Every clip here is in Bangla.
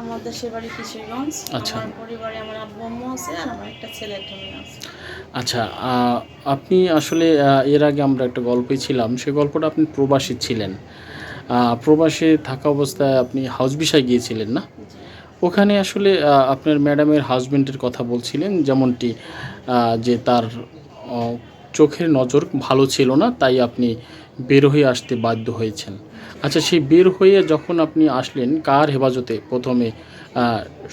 আমার দেশের বাড়ি কিশোরগঞ্জ আচ্ছা। আমার পরিবারে আমার আব্বু আম্মু আছে আর আমার একটা ছেলে একটা মেয়ে আছে। আচ্ছা আপনি আসলে এর আগে আমরা একটা গল্পে ছিলাম সেই গল্পটা আপনি প্রবাসী ছিলেন। প্রবাসে থাকা অবস্থায় আপনি হাউস বিষয় গিয়েছিলেন না? ওখানে আসলে আপনার ম্যাডামের হাজবেন্ডের কথা বলছিলেন যেমনটি যে তার চোখের নজর ভালো ছিল না তাই আপনি বের হয়ে আসতে বাধ্য হয়েছেন। আচ্ছা সেই বের হয়ে যখন আপনি আসলেন কার হেফাজতে প্রথমে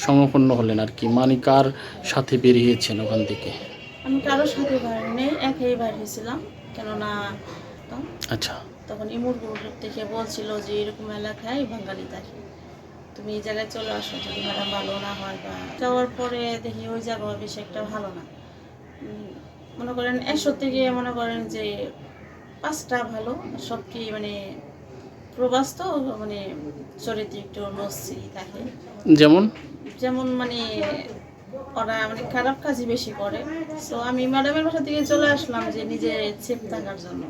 সমপন্ন হলেন আর কি? মানে কার সাথে বেরিয়েছেন ওখান থেকে? আমি কারোর সাথে বাইরে একাই বাইরে হয়েছিলাম। কেননা আচ্ছা। তখন ইমুর গ্রুপ থেকে বলছিল যে এরকম এলাকায় বাঙালি থাকে। তুমি এই জায়গায় চলে আসো যদি ম্যাডাম ভালো না হয় বা যাওয়ার পরে দেখি ওই জায়গা বেশি একটা ভালো না। মনে করেন একশো থেকে মনে করেন যে পাঁচটা ভালো সব কি মানে প্রবাস তো মানে চরিত্র একটু নসি থাকে। যেমন? যেমন মানে ওরা মানে খারাপ কাজই বেশি করে। তো আমি ম্যাডামের বাসা থেকে চলে আসলাম যে নিজে চেপ থাকার জন্য।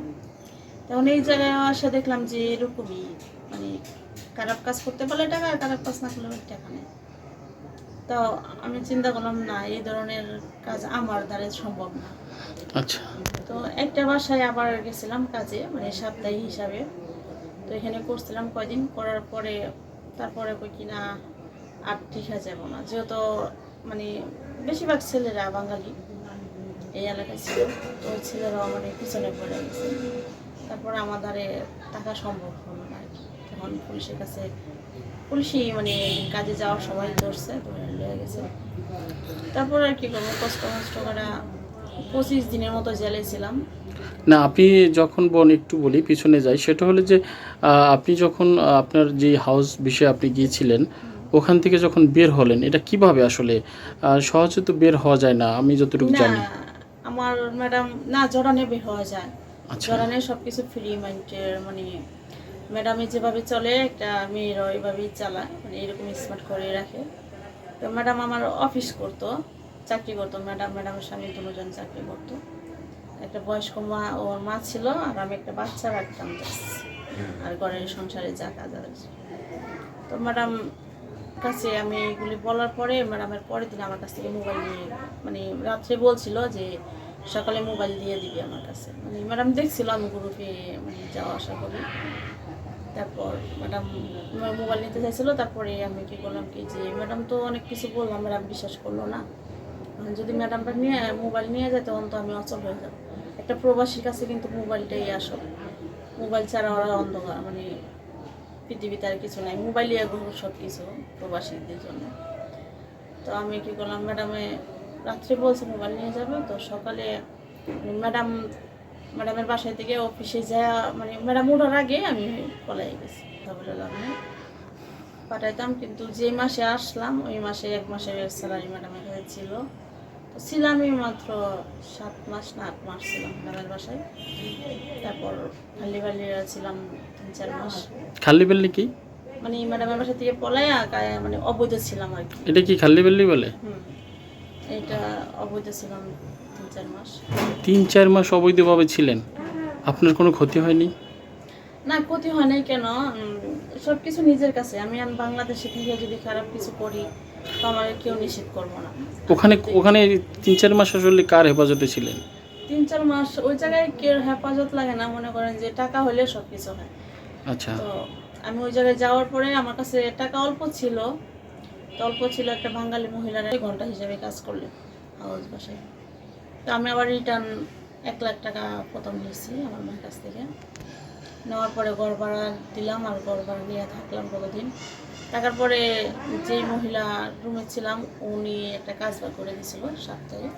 তখন এই জায়গায় আসে দেখলাম যে এরকমই মানে খারাপ কাজ করতে পারলে টাকা আর খারাপ কাজ না করলে টাকা নেই। তো আমি চিন্তা করলাম না এই ধরনের কাজ আমার দ্বারা সম্ভব না। আচ্ছা। তো একটা বাসায় আবার গেছিলাম কাজে মানে সাপ্তাহিক হিসাবে। তো এখানে করছিলাম কয়দিন, করার পরে তারপরে কই কিনা আর ঠিক যাব না। যেহেতু মানে বেশিরভাগ ছেলেরা বাঙালি এই এলাকায় ছিল, তো ওই ছেলেরাও মানে পিছনে পড়ে গেছে। তারপর আমার দ্বারে টাকা সম্ভব হলো না আর কি। তখন পুলিশের কাছে, পুলিশই মানে কাজে যাওয়ার সময় ধরছে, ধরে গেছে। তারপর আর কি করব কষ্ট কষ্ট করা, পঁচিশ দিনের মতো জেলে ছিলাম। না আপনি যখন বোন একটু বলি পিছনে যাই সেটা হলো যে আপনি যখন আপনার যে হাউস বিষয়ে আপনি গিয়েছিলেন ওখান থেকে যখন বের হলেন এটা কীভাবে আসলে? সহজে তো বের হওয়া যায় না আমি যতটুকু জানি। আমার ম্যাডাম না জরানে বের হওয়া যায়। আচ্ছা। জরানে সব ফ্রি মাইন্ডের মানে ম্যাডামে যেভাবে চলে একটা মেয়েরও এইভাবেই চালায় মানে এরকম স্মার্ট করে রাখে। তো ম্যাডাম আমার অফিস করতো চাকরি করতো ম্যাডাম ম্যাডামের স্বামী দুজন চাকরি করতো। একটা বয়স্ক মা, ওর মা ছিল আর আমি একটা বাচ্চা রাখতাম আর ঘরের সংসারে যা কাজ আছে তো ম্যাডাম কাছে আমি এগুলি বলার পরে ম্যাডামের পরের দিন আমার কাছ থেকে মোবাইল নিয়ে মানে রাত্রে বলছিল যে সকালে মোবাইল দিয়ে দিবি আমার কাছে। মানে ম্যাডাম দেখছিল আমি গ্রুপে মানে যাওয়া আসা করি। তারপর ম্যাডাম মোবাইল নিতে চাইছিল, তারপরে আমি কি করলাম কি যে, ম্যাডাম তো অনেক কিছু বললাম, ম্যাডাম বিশ্বাস করল না। যদি ম্যাডামটা নিয়ে মোবাইল নিয়ে যায়, তখন তো আমি অচল হয়ে যাব। একটা প্রবাসীর কাছে কিন্তু মোবাইলটাই আসল। মোবাইল ছাড়া ওরা অন্ধকার মানে পৃথিবীতে আর কিছু নাই। মোবাইলই এখন সব কিছু প্রবাসীদের জন্য। তো আমি কি করলাম ম্যাডামে রাত্রে বলছে মোবাইল নিয়ে যাবে, তো সকালে ম্যাডাম ম্যাডামের বাসায় থেকে অফিসে যা মানে ম্যাডাম ওঠার আগে আমি পলাই গেছি। কথা বলে পাঠাইতাম, কিন্তু যে মাসে আসলাম, ওই মাসে এক মাসের স্যালারি ম্যাডামের হয়েছিল ছিলামই মাত্র সাত মাস না আট মাস ছিলাম ম্যাডামের বাসায়। তারপর খালি বালিরা ছিলাম তিন চার মাস। খাল্লি বেল্লি কি? মানে ম্যাডামের বাসা থেকে পলাই মানে অবৈধ ছিলাম আর কি। এটা কি খাল্লি বেল্লি বলে এটা অবৈধ ছিলাম তিন চার মাস। তিন চার মাস অবৈধভাবে ছিলেন। আপনার কোনো ক্ষতি হয়নি? না ক্ষতি হয় নাই কেন? সব কিছু নিজের কাছে। আমি আমি বাংলাদেশে থেকে যদি খারাপ কিছু করি তো আমার কেউ নিষেধ করব না। ওখানে ওখানে তিন চার মাস আসলে কার হেফাজতে ছিলেন? তিন চার মাস ওই জায়গায় কেউ হেফাজত লাগে না মনে করেন যে টাকা হলে সব কিছু হয়। আচ্ছা। তো আমি ওই জায়গায় যাওয়ার পরে আমার কাছে টাকা অল্প ছিল। তো অল্প ছিল একটা বাঙালি মহিলার এক ঘণ্টা হিসাবে কাজ করলে হাউস বাসায়। তো আমি আবার রিটার্ন এক লাখ টাকা প্রথম নিয়েছি আমার মায়ের কাছ থেকে। নেওয়ার পরে ঘর ভাড়া দিলাম আর ঘর ভাড়া নিয়ে থাকলাম কতদিন? টাকার পরে যেই মহিলা রুমে ছিলাম উনি একটা কাজ বার করে দিয়েছিল সপ্তাহে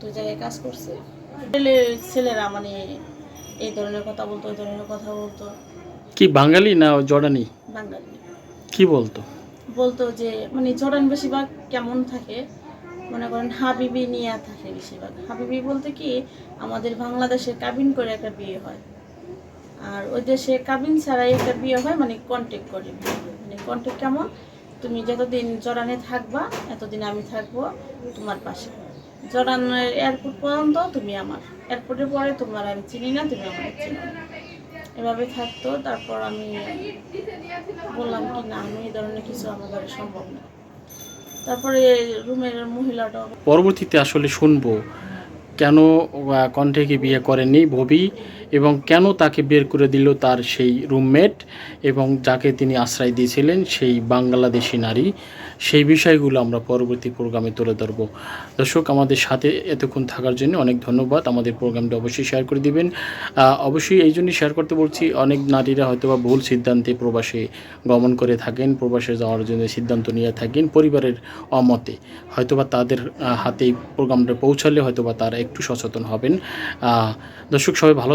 তো জায়গায় কাজ করছে। ছেলে ছেলেরা মানে এই ধরনের কথা বলতো ওই ধরনের কথা বলতো। কি বাঙালি না জর্ডানি? বাঙালি। কি বলতো? বলতো যে মানে জর্ডান বেশিরভাগ কেমন থাকে? মনে করেন হাবিবি নিয়ে থাকে বেশিরভাগ। হাবিবি বলতে কি আমাদের বাংলাদেশে কাবিন করে একটা বিয়ে হয়। আর ওই দেশে কাবিন ছাড়াই একটা বিয়ে হয় মানে কন্ট্যাক্ট করে বিয়ে হয়। কন্ট্যাক্ট কেমন? তুমি যতদিন জর্ডানে থাকবা, এতদিন আমি থাকব তোমার পাশে। জর্ডানের এয়ারপোর্ট পর্যন্ত তুমি আমার। এয়ারপোর্টের পরে তোমার আমি চিনি না, তুমি আমার চিনি এভাবে থাকতো, তারপর আমি বললাম কি, না, আমি এই ধরনের কিছু আমার দ্বারা সম্ভব না। তারপরে রুমের মহিলাটা পরবর্তীতে আসলে শুনব, কেন কণ্ঠে কি বিয়ে করেনি ভবি? এবং কেন তাকে বের করে দিল তার সেই রুমমেট এবং যাকে তিনি আশ্রয় দিয়েছিলেন সেই বাংলাদেশি নারী, সেই বিষয়গুলো আমরা পরবর্তী প্রোগ্রামে তুলে ধরব। দর্শক, আমাদের সাথে এতক্ষণ থাকার জন্য অনেক ধন্যবাদ। আমাদের প্রোগ্রামটা অবশ্যই শেয়ার করে দিবেন। অবশ্যই এই জন্যই শেয়ার করতে বলছি, অনেক নারীরা হয়তো বা ভুল সিদ্ধান্তে প্রবাসে গমন করে থাকেন, প্রবাসে যাওয়ার জন্য সিদ্ধান্ত নিয়ে থাকেন পরিবারের অমতে। হয়তোবা তাদের হাতে এই প্রোগ্রামটা পৌঁছালে হয়তোবা তারা একটু সচেতন হবেন। দর্শক, সবাই ভালো